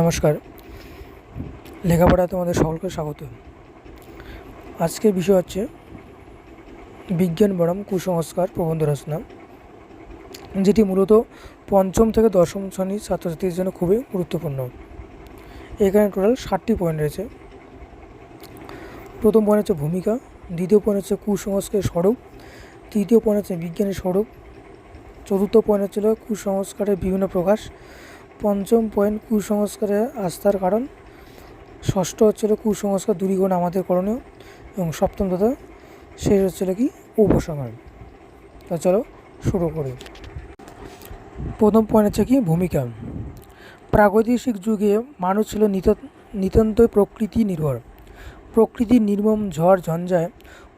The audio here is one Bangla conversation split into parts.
নমস্কার। লেখাপড়া তোমাদের সকলকে স্বাগত। আজকের বিষয় হচ্ছে বিজ্ঞান বরম কুসংস্কার প্রবন্ধ রচনা, যেটি মূলত পঞ্চম থেকে দশম শ্রেণির ছাত্রছাত্রীদের জন্য খুবই গুরুত্বপূর্ণ। এখানে টোটাল ষাটটি পয়েন্ট রয়েছে। প্রথম পয়েন্ট হচ্ছে ভূমিকা, দ্বিতীয় পয়েন্ট হচ্ছে কুসংস্কারের স্বরূপ, তৃতীয় পয়েন্ট হচ্ছে বিজ্ঞানের স্বরূপ, চতুর্থ পয়েন্ট হচ্ছিল কুসংস্কারের বিভিন্ন প্রকাশ পঞ্চম পয়েন্ট কুসংস্কারের আস্থার কারণ। ষষ্ঠ হচ্ছিল কুসংস্কার দূরীকরণ আমাদের করণীয় এবং সপ্তম তথা শেষ হচ্ছিল কি? উপসংহার। তা চলো শুরু করি। প্রথম পয়েন্ট হচ্ছে কি? ভূমিকা। প্রাগৈতিহাসিক যুগে মানুষ ছিল নিত, নিতান্তই প্রকৃতি নির্ভর প্রকৃতির নির্মম ঝড়, ঝঞ্ঝায়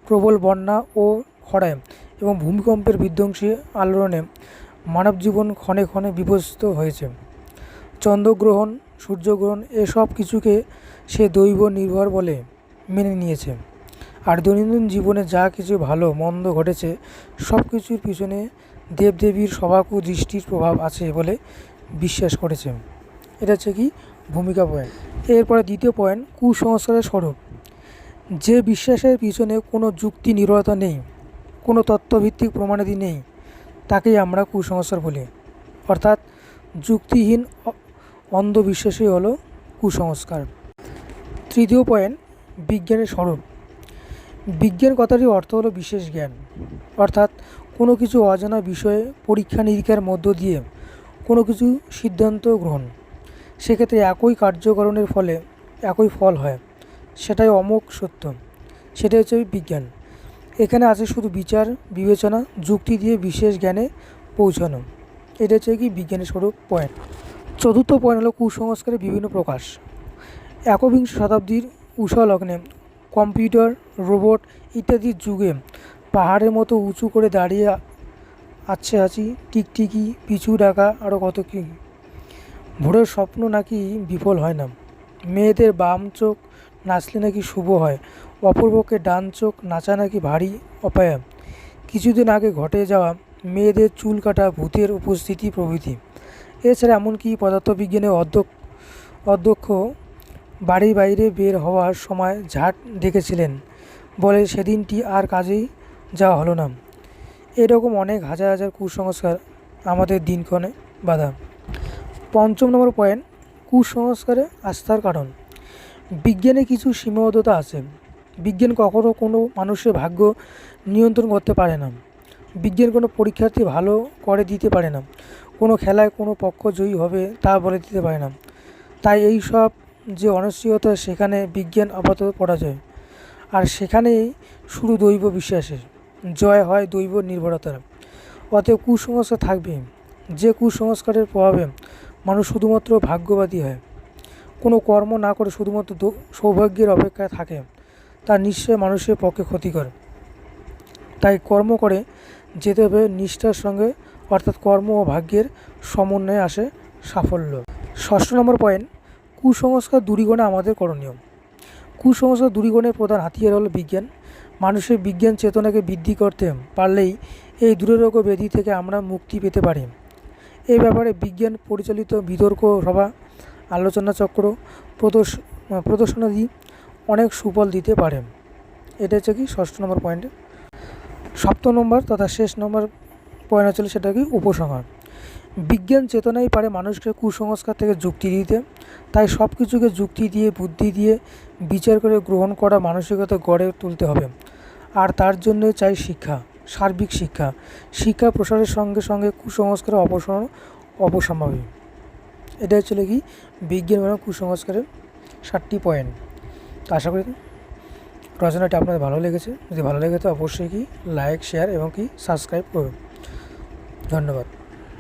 প্রবল বন্যা ও খরায় এবং ভূমিকম্পের বিধ্বংসী আলোড়নে মানব জীবন ক্ষণে ক্ষণে বিভস্ত হয়েছে। চন্দ্রগ্রহণ, সূর্যগ্রহণ এসব কিছুকে সে দৈব নির্ভর বলে মেনে নিয়েছে। আর দৈনন্দিন জীবনে যা কিছু ভালো, মন্দ ঘটেছে, সব কিছুর পিছনে দেবদেবীর স্বভাব ও দৃষ্টির প্রভাব আছে বলে বিশ্বাস করেছে। এটা হচ্ছে কি? ভূমিকা পয়েন্ট এরপরে দ্বিতীয় পয়েন্ট কুসংস্কারের স্বরূপ। যে বিশ্বাসের পিছনে কোনো যুক্তি নির্ভরতা নেই, কোনো তত্ত্বভিত্তিক প্রমাণাদি নেই, তাকেই আমরা কুসংস্কার বলি। অর্থাৎ যুক্তিহীন অন্ধবিশ্বাসই হলো কুসংস্কার। তৃতীয় পয়েন্ট বিজ্ঞানের স্বরূপ বিজ্ঞান কথাটির অর্থ হলো বিশেষ জ্ঞান। অর্থাৎ কোনো কিছু অজানা বিষয়ে পরীক্ষা নিরীক্ষার মধ্য দিয়ে কোনো কিছু সিদ্ধান্ত গ্রহণ। সেক্ষেত্রে একই কার্যকরণের ফলে একই ফল হয়। সেটাই অমোক সত্য। সেটাই হচ্ছে বিজ্ঞান। এখানে আছে শুধু বিচার, বিবেচনা, যুক্তি দিয়ে বিশেষ জ্ঞানে পৌঁছানো। এটা হচ্ছে কি বিজ্ঞানের স্বরূপ পয়েন্ট চতুর্থ পয়েন্ট হলো কুসংস্কারের বিভিন্ন প্রকাশ। একবিংশ শতাব্দীর উষা লগ্নে কম্পিউটার, রোবট ইত্যাদির যুগে পাহাড়ের মতো উঁচু করে দাঁড়িয়ে আছে আছি টিকটিকি, পিছু ডাকা আরও কত কী। ভোরের স্বপ্ন নাকি বিফল হয় না। মেয়েদের বাম চোখ নাচলে নাকি শুভ হয় অপূর্বকে ডান চোখ নাচা নাকি ভারী অপায়া। কিছুদিন আগে ঘটে যাওয়া মেয়েদের চুল কাটা ভূতের উপস্থিতি প্রভৃতি। এছাড়া এমনকি পদার্থবিজ্ঞানের অধ্যক্ষ অধ্যক্ষ বাড়ির বাইরে বের হওয়ার সময় ঝাঁট দেখেছিলেন বলে সেদিনটি আর কাজেই যাওয়া হলো না। এরকম অনেক হাজার হাজার কুসংস্কার আমাদের দিনক্ষণে বাধা। পঞ্চম নম্বর পয়েন্ট, কুসংস্কারে আস্থার কারণ। বিজ্ঞানে কিছু সীমাবদ্ধতা আছে। বিজ্ঞান কখনও কোনো মানুষের ভাগ্য নিয়ন্ত্রণ করতে পারে না। বিজ্ঞান কোনো পরীক্ষার্থী ভালো করে দিতে পারে না। কোনো খেলায় কোনো পক্ষ জয়ী হবে তা বলে দিতে পারে না। তাই এই সব যে অনিশ্চয়তা, সেখানে বিজ্ঞান আপাতত পরাজয় আর সেখানেই শুরু দৈব বিশ্বাসের। জয় হয় দৈব নির্ভরতার। অতএব কুসংস্কার থাকবে। যে কুসংস্কারের প্রভাবে মানুষ শুধুমাত্র ভাগ্যবাদী হয়। কোনো কর্ম না করে শুধুমাত্র সৌভাগ্যের অপেক্ষায় থাকে। তা নিশ্চয় মানুষের পক্ষে ক্ষতিকর। তাই কর্ম করে যেতে হবে নিষ্ঠার সঙ্গে অর্থাৎ কর্ম ও ভাগ্যের সমন্বয়ে আসে সাফল্য। ষষ্ঠ নম্বর পয়েন্ট কুসংস্কার দূরীকরণে আমাদের করণীয়। কুসংস্কার দূরীকরণের প্রধান হাতিয়ার হলো বিজ্ঞান। মানুষের বিজ্ঞান চেতনাকে বৃদ্ধি করতে পারলেই এই দুরারোগ্য ব্যাধি থেকে আমরা মুক্তি পেতে পারি। এই ব্যাপারে বিজ্ঞান পরিচালিত বিতর্ক সভা, আলোচনা চক্র, প্রদর্শ, প্রদর্শনাদি অনেক সুফল দিতে পারে। এটা হচ্ছে কি ষষ্ঠ নম্বর পয়েন্ট সপ্তম নম্বর তথা শেষ নম্বর পয়েন্ট হচ্ছিল সেটা কি উপসংহার। বিজ্ঞান চেতনাই পারে মানুষকে কুসংস্কার থেকে যুক্তি দিতে। তাই সব কিছুকে যুক্তি দিয়ে, বুদ্ধি দিয়ে, বিচার করে গ্রহণ করা মানসিকতা গড়ে তুলতে হবে। আর তার জন্য চাই শিক্ষা, সার্বিক শিক্ষা। শিক্ষা প্রসারের সঙ্গে সঙ্গে কুসংস্কারের অপসারণ অপসম্ভাবী এটা হচ্ছে কি? বিজ্ঞান এবং কুসংস্কারের ষাটটি পয়েন্ট। আশা করি রচনাটি আপনাদের ভালো লেগেছে। যদি ভালো লেগে তো অবশ্যই কি? লাইক, শেয়ার এবং কি? সাবস্ক্রাইব করুন। ধন্যবাদ।